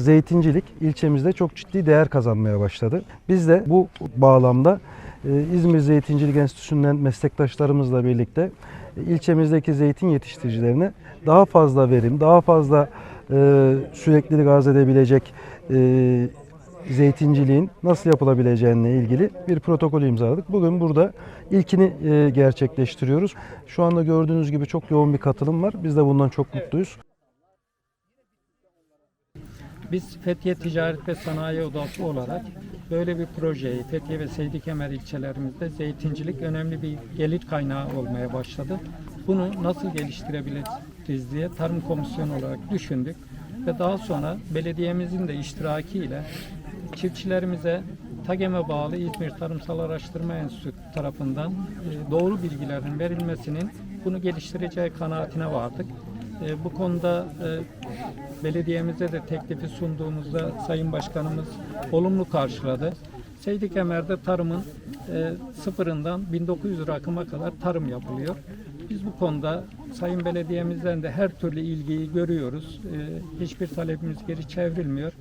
Zeytincilik ilçemizde çok ciddi değer kazanmaya başladı. Biz de bu bağlamda e, İzmir Zeytincilik Enstitüsü'nden meslektaşlarımızla birlikte e, ilçemizdeki zeytin yetiştiricilerine daha fazla verim, daha fazla e, süreklilik arz edebilecek zeytinciliğin nasıl yapılabileceğine ilgili bir protokol imzaladık. Bugün burada ilkini gerçekleştiriyoruz. Şu anda gördüğünüz gibi çok yoğun bir katılım var. Biz de bundan çok mutluyuz. Biz Fethiye Ticaret ve Sanayi Odası olarak böyle bir projeyi Fethiye ve Seydikemer ilçelerimizde zeytincilik önemli bir gelir kaynağı olmaya başladı. Bunu nasıl geliştirebiliriz diye Tarım Komisyonu olarak düşündük ve daha sonra belediyemizin de iştirakiyle çiftçilerimize TAGEM'e bağlı İzmir Tarımsal Araştırma Enstitüsü tarafından e, doğru bilgilerin verilmesinin bunu geliştireceği kanaatine vardık. E, Bu konuda e, belediyemize de teklifi sunduğumuzda Sayın Başkanımız olumlu karşıladı. Seydi Kemer'de tarımın e, sıfırından 1900 rakıma kadar tarım yapılıyor. Biz bu konuda Sayın Belediyemizden de her türlü ilgiyi görüyoruz. E, hiçbir talebimiz geri çevrilmiyor.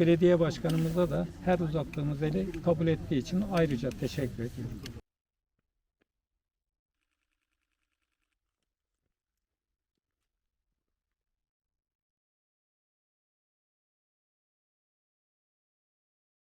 Belediye başkanımıza da her uzattığımız eli kabul ettiği için ayrıca teşekkür ediyorum.